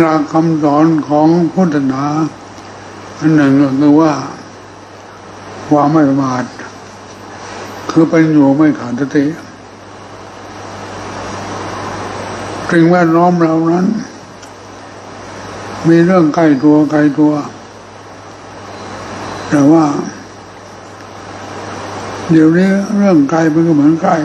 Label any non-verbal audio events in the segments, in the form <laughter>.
หลักคำสอนของพุทธศาสนาอันหนึ่งก็คือว่าความไม่ประมาทคือเป็นอยู่ไม่ขาดสติสิ่งแวดล้อมเรานั้น มีเรื่องใกล้ตัวไกล้ตัว แต่ว่า เดี๋ยวนี้เรื่องไกลมันก็เหมือนใกล้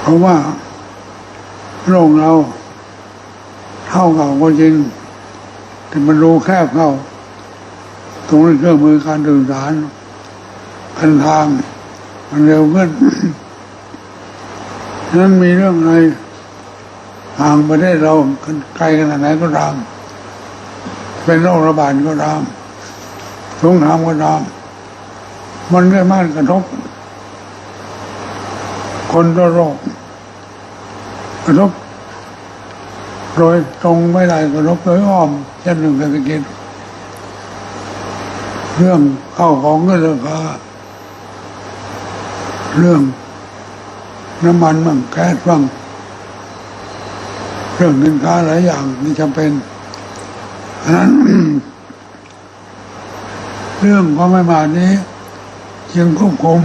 เพราะว่าโลกเรา เท่าเก่าก็จริงแต่มันรูแคบเข้า ตรงนี้เครื่องมือการสื่อสารพันทาง มันเร็วขึ้นฉะนั้นมีเรื่องอะไรห่างประเทศเราไกลขนาดไหนก็ตาม เป็นโรคระบาดก็ตามสงครามก็ตาม มันได้มากกระทบ คนต่อโรคกระทบ โดยตรงไม่ได้กระทบโดยอ้อมเช่นหนึ่งเศรษฐกิจเรื่องเข้าของเงินราคาเรื่องน้ำมันบ้างแก๊สบ้างเรื่องเงินค้าหลายอย่างที่จำเป็นอันนั้น เรื่องความไม่มานี้จึงควบคุม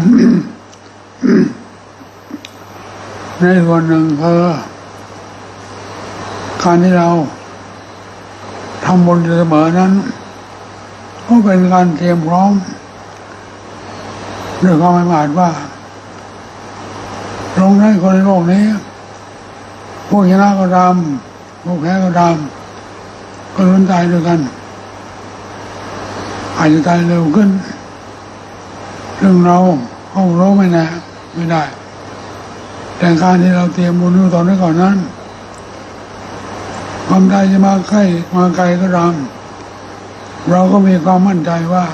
ในส่วนหนึ่งคือ การที่เราทำบุญเสมอนั้นก็เป็นการเตรียมพร้อมด้วยความไม่มาดว่าลงได้คนในโลกนี้ผู้ชนะก็ตามผู้แพ้ก็ตามก็ล้นตายด้วยกัน อาจจะตายเร็วขึ้น เรื่องเราเขารู้ไม่แน่ไม่ได้ แต่การที่เราเตรียมบุญอยู่ตอนนี้ก่อนนั้น ความใดจะมาใกล้มาไกลก็ตามเราก็มีความมั่นใจว่า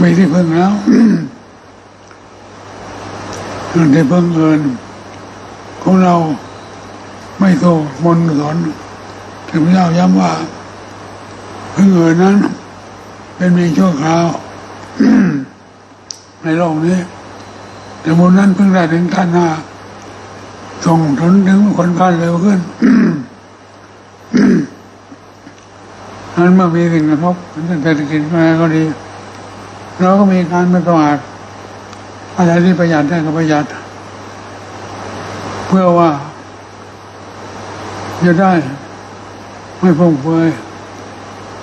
มีที่พึ่งแล้วที่พึ่งเงินของเราไม่โตมนต์สอนถึงพระเจ้าย้ำว่าพึ่งเงินนั้น เป็นเพียงชั่วคราวในโลกนี้ แต่บนนั้นเพิ่งได้ถึงขั้นหน้า ส่งถึงถึงคนขั้นเร็วขึ้นนั้นเมื่อมีสิ่งกระทบเศรษฐกิจมาก็ดีเราก็มีการไม่ประมาทอะไรที่ประหยัดได้ก็ประหยัด เพื่อว่า จะได้ ไม่ฟุ่มเฟือย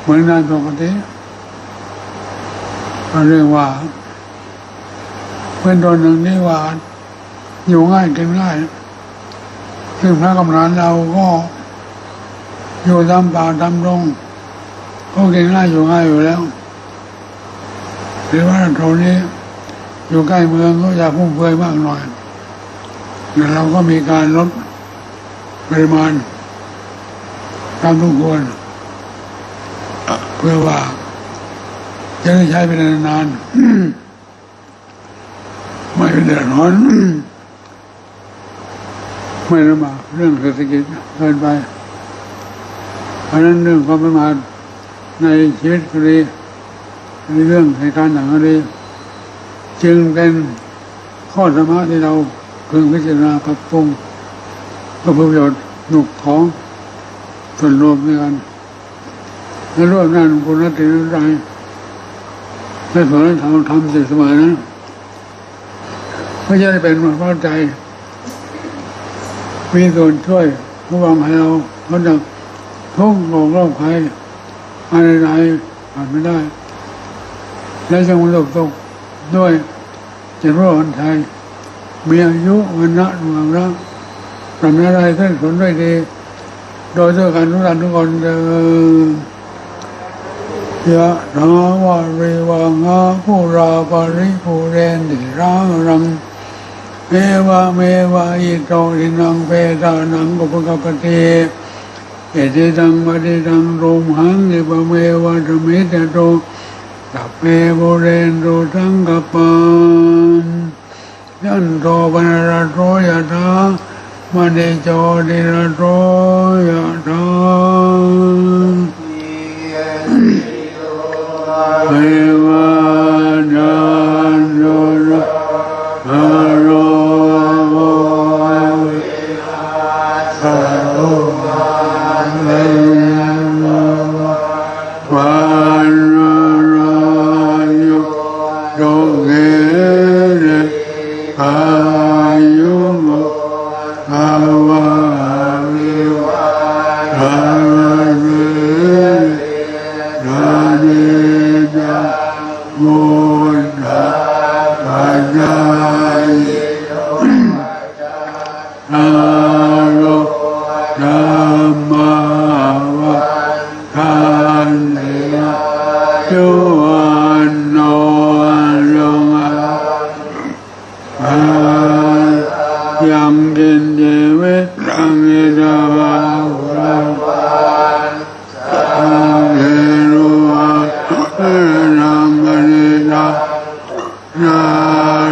เหมือนงานปกติก็เรียกว่าเป็นตัวหนึ่งที่ว่าอยู่ง่ายกินง่าย ซึ่งพระกำนันเราก็อยู่ตามป่าตามดงก็กินง่ายอยู่ง่ายอยู่แล้วหรือว่าตรงนี้อยู่ใกล้เมืองก็จะพุ่งเฟือยมากหน่อยแต่เราก็มีการลดปริมาณตามทุกควรเพื่อว่าจะได้ใช้ไปนานๆไม่เป็นเดือดร้อน ไม่ลำบากเรื่องเศรษฐกิจเกินไป เพราะนั้นเรื่องความประมาทในชีวิตก็ดีในเรื่องในการต่างก็ดีจึงเป็นข้อธรรมะที่เราพึงพิจารณาปรับปรุงเพื่อประโยชน์หนุกของส่วนรวมด้วยกันและร่วมนั้นคุณนัตตินันใจและสอทำทำเสเสมอนะไม่ใช่เป็นความเข้าใจ มีส่วนช่วยพระวังให้เราเขาจะทุกข์โศกโรคภัยอะไรใดผ่านไม่ได้ และจงหลบตกด้วยจะรู้วันไทย มีอายุวันนะดวงรักทำอะไรเส้นผลด้วยดี โดยด้วยกันทุกท่านทุกคนเดินยะถาวาริวังอาภูราปริภูเรนติรารัง เมวะเมวะอิโตอินังเปตานังกุปกปติเอติตังวะติตังรุมหังอิปะเมวะธเมตโตสัพเพโบเรนโตสังกปานยันโตปนรโตยะธามะเดโจติรโตยะธาเมวะนันโยระ Lord. าโรโอวิหาสโรจินเยวิตังเอตวาหุรังวานสังเอรุวะเอนัมมณีนานา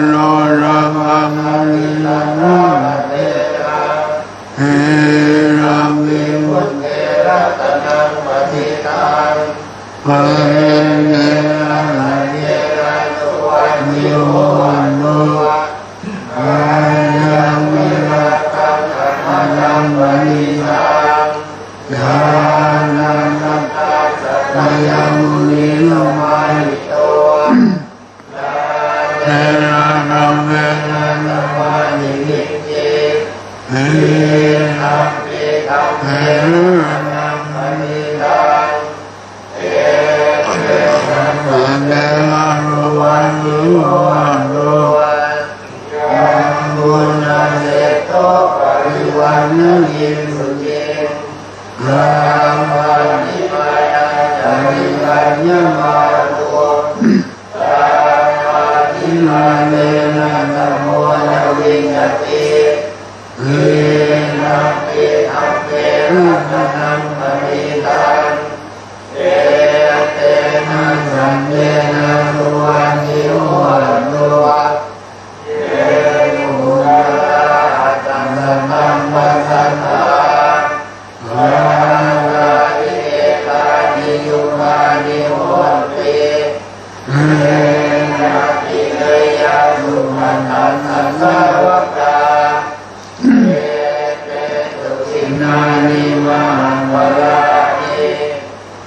โนราภังมินานาเอรามิมุตเตระตนังปฏิตังภะเเนานิมาภารานิ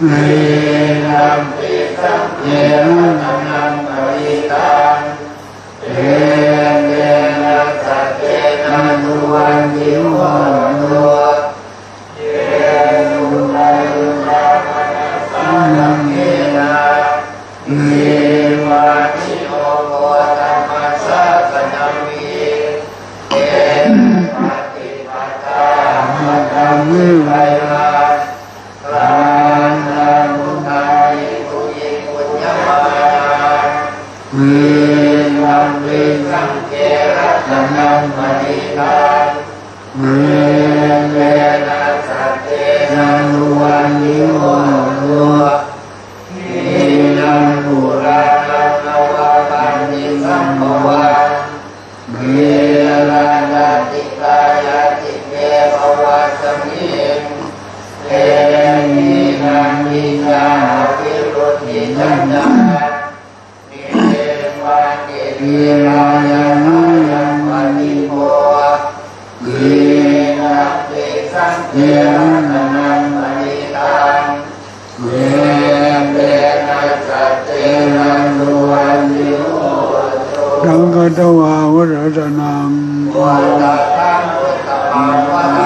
เรนัมปิสัมเยนะนังปริตังเอเนนะสัจเจนะนุวันยิวันโนเยนุนายุนามัสสานังเยนะเยวา เวเวนะสัจเจนะนุวันนิโมโนนินังปุรานังนวะปันนิสัมภวังเมลานาติกายาติเกภวะสมิงเอมินามิจาวิรุติจันนานิเอวะเกวิรา เกนะนังมณิตังเวเวนะสัจเจนะวันโยดังกตวาวรตนังวัตตังพุทธภาวะ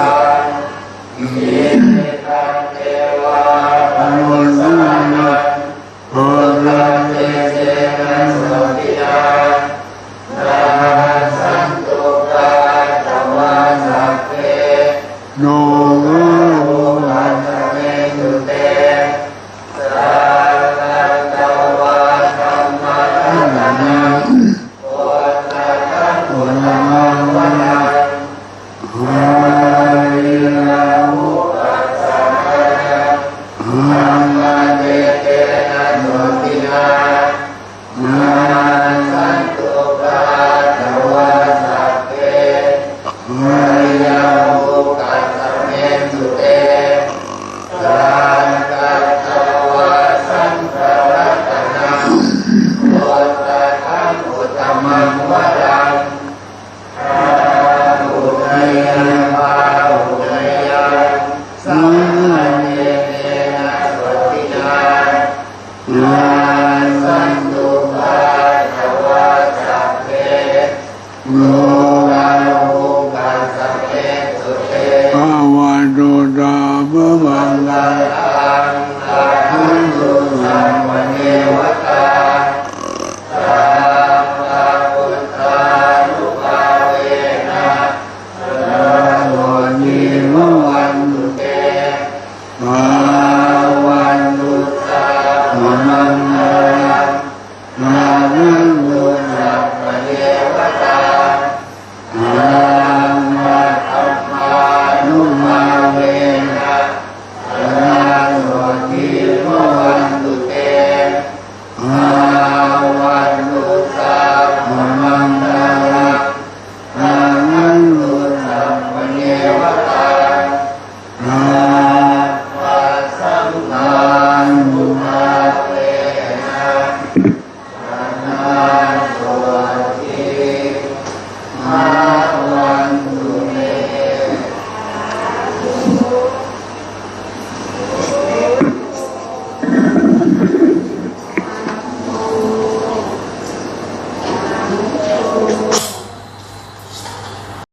It <laughs>